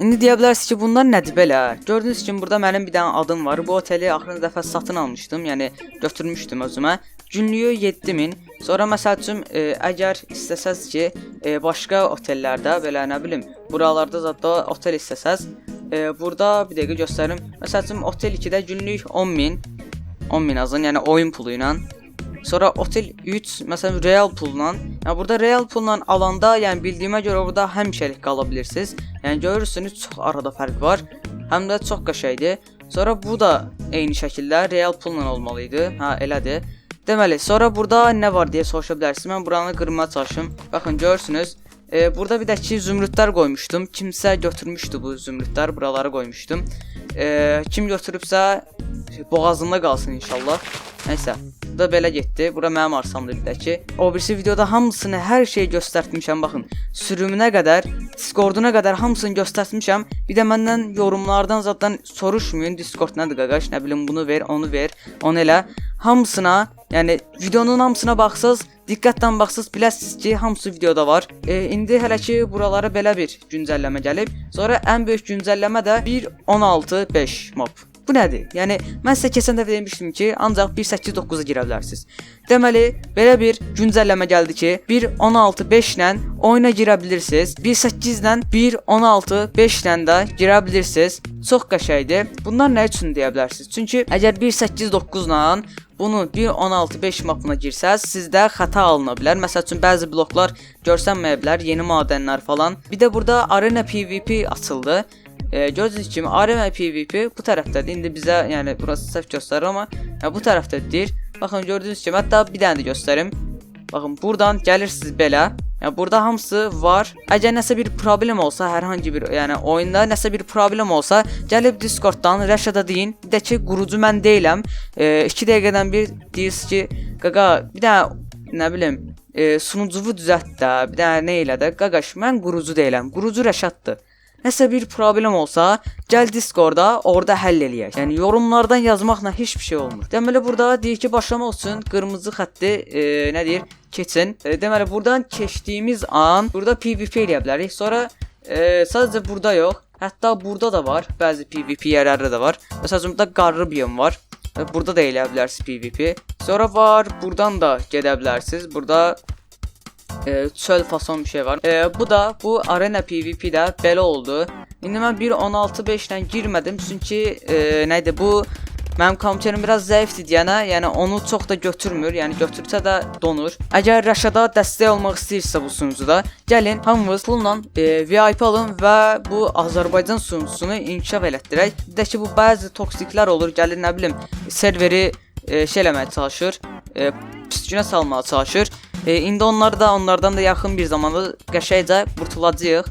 İndi deyə bilərsiniz ki, bunlar nədir belə? Gördüyünüz kimi burada mənim bir dənə adım var. Bu oteli axırıncı dəfə satın almışdım, yəni götürmüşdüm özümə. Günlüyü 7000. Sonra məsəl üçün e, əgər istəsəz ki, e, başqa otellərdə belə nə bilim, buralarda zətdə otel istəsəz, e, burada bir dəqiqə göstərim. Məsəl üçün otel 2-də günlük 10000, 10000 azın, yəni oyun pulu ilə Sonra otel 3 məsələn real pulla, yəni burada real pulla alanda, yəni bildiyimə görə burada həmişəlik qala bilirsiniz. Yəni görürsünüz çox arada fərq var. Həm də çox qəşəngdir. Sonra bu da eyni şəkildə real pulla olmalı idi. Hə, elədir. Deməli, sonra burada nə var deyə soruşa bilərsiniz. Mən buranı qırmağa çalışım. Baxın, görürsünüz. E, burada bir də ki zümrüdlər qoymuşdum. Kimsə götürmüşdü bu zümrüdlər, buralara qoymuşdum. E, kim götürübsə boğazında qalsın inşallah. Nəysə, da belə getdi. Bura mənim arsamdır bir də ki. O birisi videoda hamısını, hər şeyi göstərtmişəm. Baxın, sürümünə qədər, Discorduna qədər hamısını göstərtmişəm. Bir də məndən yorumlardan zaten soruşmayın. Discord nədir qaqaş? Nə bilim bunu ver, onu ver, onu elə. Hamısına, yəni videonun hamısına baxsaz, diqqətlə baxsaz biləsiniz ki, hamısı videoda var. E, indi hələ ki buralara belə bir güncəlləmə gəlib. Sonra ən böyük güncəlləmə də 1.16.5 mob. Bu nədir? Yəni mən sizə keçən dəfə demişdim ki, ancaq 1.8.9-a girə bilərsiniz. Deməli, belə bir güncəlləmə gəldi ki, 1.16.5 ilə oyuna girə bilirsiniz. 1.8 ilə 1.16.5 ilə də girə bilirsiniz. Çox qəşəngdir. Bunlar nə üçün deyə bilərsiniz? Çünki əgər 1.8.9 ilə bunu 1.16.5 mapına girsəz, sizdə xəta alına bilər. Məsəl üçün bəzi bloklar görsənməyə bilər, yeni madənlər falan. Bir də burada Arena PvP açıldı. E, gördüyünüz kimi Arena PvP bu tərəfdədir. İndi bizə, yəni burası səhv göstərir amma ya, bu tərəfdədir. Baxın gördüyünüz kimi, hətta bir dənə də göstərim. Baxın buradan gəlirsiniz belə. Yəni burada hamısı var. Əgər nəsə bir problem olsa, hər hansı bir, yəni oyunda nəsə bir problem olsa, gəlib Discorddan Rəşada deyin. Bir də ki, qurucu mən deyiləm. 2 dəqiqədən bir deyirsiniz ki, qaqa, bir dənə nə bilim, e, sunucuvu düzəlt də, bir dənə nə elə də, qaqaş, mən qurucu deyiləm. Qurucu Rəşaddır. Nəsə bir problem olsa, gəl Discorda, orada həll eləyək. Yəni yorumlardan yazmaqla heç bir şey olmur. Deməli burada deyir ki, başlamaq üçün qırmızı xətti e, nə deyir? Keçin. E, deməli buradan keçdiyimiz an burada PvP eləyə bilərik. Sonra e, sadəcə burada yox, hətta burada da var. Bəzi PvP yerlərdə də var. Məsələn burada qarlı biyom var. E, Burada da eləyə bilərsiniz PvP. Sonra var, buradan da gedə bilərsiniz. Burada e, çöl fason bir şey var. E, bu da bu arena PvP-də belə oldu. İndi mən 1.16.5 ilə girmədim çünki e, nədir bu Mənim kompüterim biraz zəifdir deyənə, yəni onu çox da götürmür, yəni götürsə də donur. Əgər Rəşada dəstək olmaq istəyirsə bu sunucuda, gəlin hamımız pulla e, VIP alın və bu Azərbaycan sunucusunu inkişaf elətdirək. Də ki bu bəzi toksiklər olur, gəlir nə bilim serveri e, şey eləməyə çalışır, e, püskünə salmağa çalışır. E, indi onlar da onlardan da yaxın bir zamanda qəşəngcə qurtulacağıq.